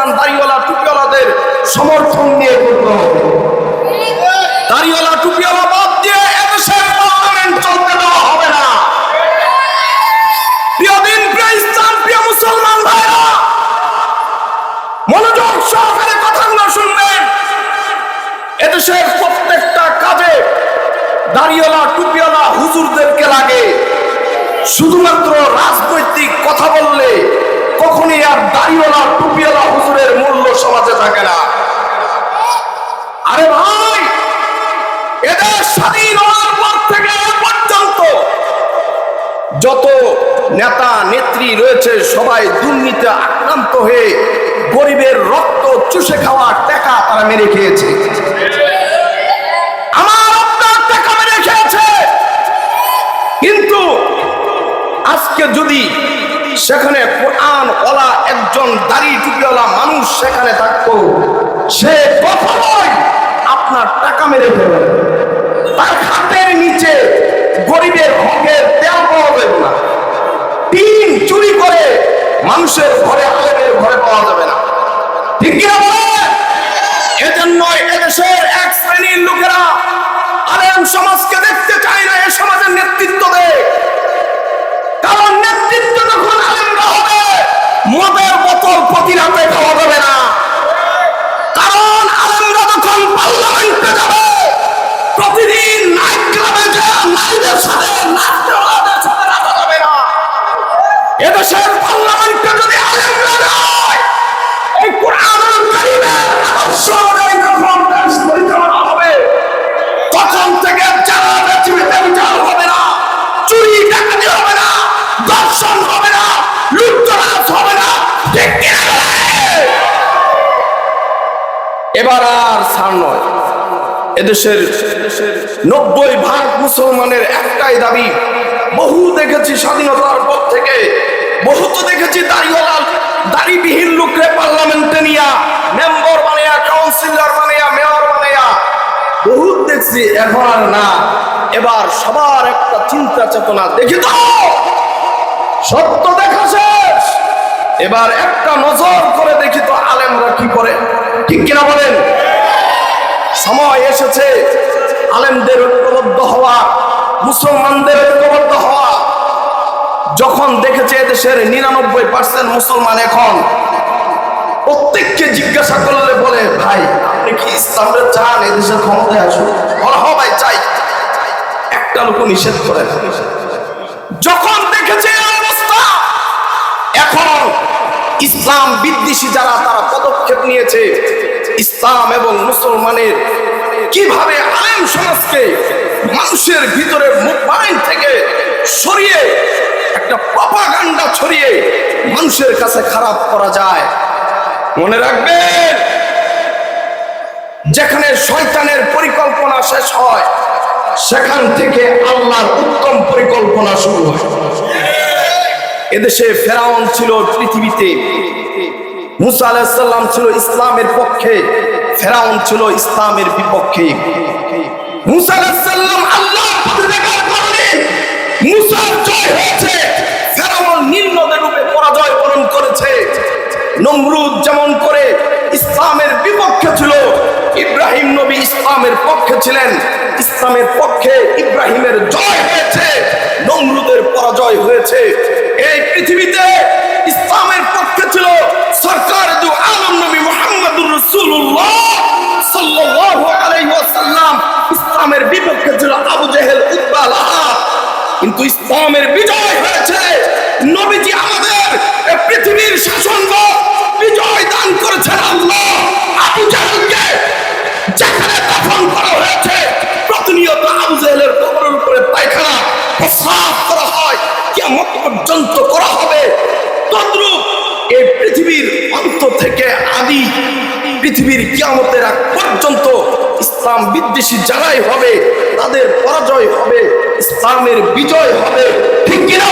অবস্থান দাড়িওয়ালা টুপিওয়ালাদের সমর্থন নিয়ে করতে হবে দাড়িওয়ালা টুপিওয়ালা বাদ দিয়ে এদেশের পার্লামেন্ট চলতে দেওয়া হবে না। প্রিয় দিন, প্রিয় প্রিয় মুসলমান ভাইরা, মনোযোগ সহকারে কথাগুলো শুনবেন। এদেশের প্রত্যেকটা কাজে দাড়িওয়ালা, টুপিওয়ালা হুজুরদেরকে লাগে। শুধুমাত্র রাজনৈতিক কথা বললে কখনই আর দাড়িওয়ালা, টুপিওয়ালা হুজুরের মূল্য সমাজে থাকে না। আরে ভাই, এদের স্বাধীন হওয়ার পর থেকে পর্যন্ত যত নেতা, নেত্রী রয়েছে, সবাই দুর্নীতি আক্রান্ত হয়ে গরিবের রক্ত চুষে খাওয়া টাকা তারা মেরে খেয়েছে। আমার মেরে খেয়েছে। কিন্তু আজকে যদি সেখানে কোরআন ওলা একজন দাড়ি টুপিওয়ালা মানুষ সেখানে থাকতো, সে কখনোই আপনার টাকা মেরে ফেলবে তার হাতের নিচে গরিবের হকের তেল পাওয়া যাবে না। টিন চুরি করে মানুষের ঘরে, আলেমের ঘরে পাওয়া যাবে না। ঠিক কিনা এজন্য এদেশের এক শ্রেণির লোকেরা আলেম সমাজকে দেখতে চায় না, এ সমাজের নেতৃত্ব দেয়। কারণ নেতৃত্ব এবার আর ছাড় নয়। এদেশের নব্বই ভাগ মুসলমানের একটাই দাবি, বহু দেখেছি স্বাধীনতার পর থেকে, বহু তো দেখেছি দাড়িওয়ালা, দাড়িবিহীন লোকরে পার্লামেন্টে নিয়া, মেম্বার বানিয়া, কাউন্সিলর বানিয়া, মেয়র বানিয়া। বহুত দেখছি, এখন আর না। এবার সবার একটা চিন্তা চেতনা দেখি তো! সত্য দেখা শেষ! এবার একটা নজর করে দেখি তো আলেমরা কি করে। ঠিক কিনা বলেন? সময় এসেছে, আলেমদের ঐক্যবদ্ধ হওয়া, মুসলমানদের ঐক্যবদ্ধ হওয়া। যখন দেখেছে এদেশের নিরানব্বই পার্সেন্ট মুসলমান এখন, প্রত্যেককে জিজ্ঞাসা করলে বলে, ভাই, আপনি কি ইসলামটা চান? এদেশের ক্ষমতায় আসুন। বলা ভাই, চাই। একটা লোক নিষেধ করে যখন ইসলাম বিদ্বেষী যারা, তারা পদক্ষেপ নিয়েছে। ইসলাম এবং মুসলমানের কীভাবে আইন সমাজকে মানুষের ভিতরে মাইন্ড থেকে সরিয়ে, একটা প্রপাগান্ডা ছড়িয়ে মানুষের কাছে খারাপ করা যায়? মনে রাখবেন, যেখানে শয়তানের পরিকল্পনা শেষ হয়, সেখান থেকে আল্লাহর উত্তম পরিকল্পনা শুরু হয়। এদেশে ফেরাউন ছিল পৃথিবীতে। মুসা আলাহিসাল্লাম ছিল ইসলামের পক্ষে, ফেরাউন ছিল ইসলামের বিপক্ষে। মুসা আলাহিসাল্লাম আল্লাহ জয় ফেরাউন পরাজয় করেছে। যেমন করে ইসলামের বিপক্ষে ছিল, ইব্রাহিম নবী ইসলামের পক্ষে ছিলেন। ইসলামের পক্ষে ইব্রাহিমের জয় হয়েছে, নমরুদের পরাজয় হয়েছে। এই পৃথিবীতে ইসলামের পক্ষে ছিল সরকার দু আলম নবী মোহাম্মদুর রসুল্লাহ সাল্লাল্লাহু আলাইহি ওয়াসাল্লাম। ইসলামের বিপক্ষে ছিল আবু জেহেল, উতবা লাহাব কিন্তু ইসলামের বিজয় হয়েছে। নবীজি আমাদের পৃথিবীর শাসন বিজয় দান করেছেন আল্লাহ। আবু জাহেলকে যেখানে দফন করা হয়েছে, প্রতিনিয়ত আবু জাহেলের কবরের উপরে পায়খানা হয় কিয়ামত পর্যন্ত করা হবে তদ্রূপ এই পৃথিবীর অন্ত থেকে আদি পৃথিবীর কিয়ামতের আগ পর্যন্ত ইসলাম বিদ্বেষী যারাই হবে, তাদের পরাজয় হবে, ইসলামের বিজয় হবে ঠিক কিনা?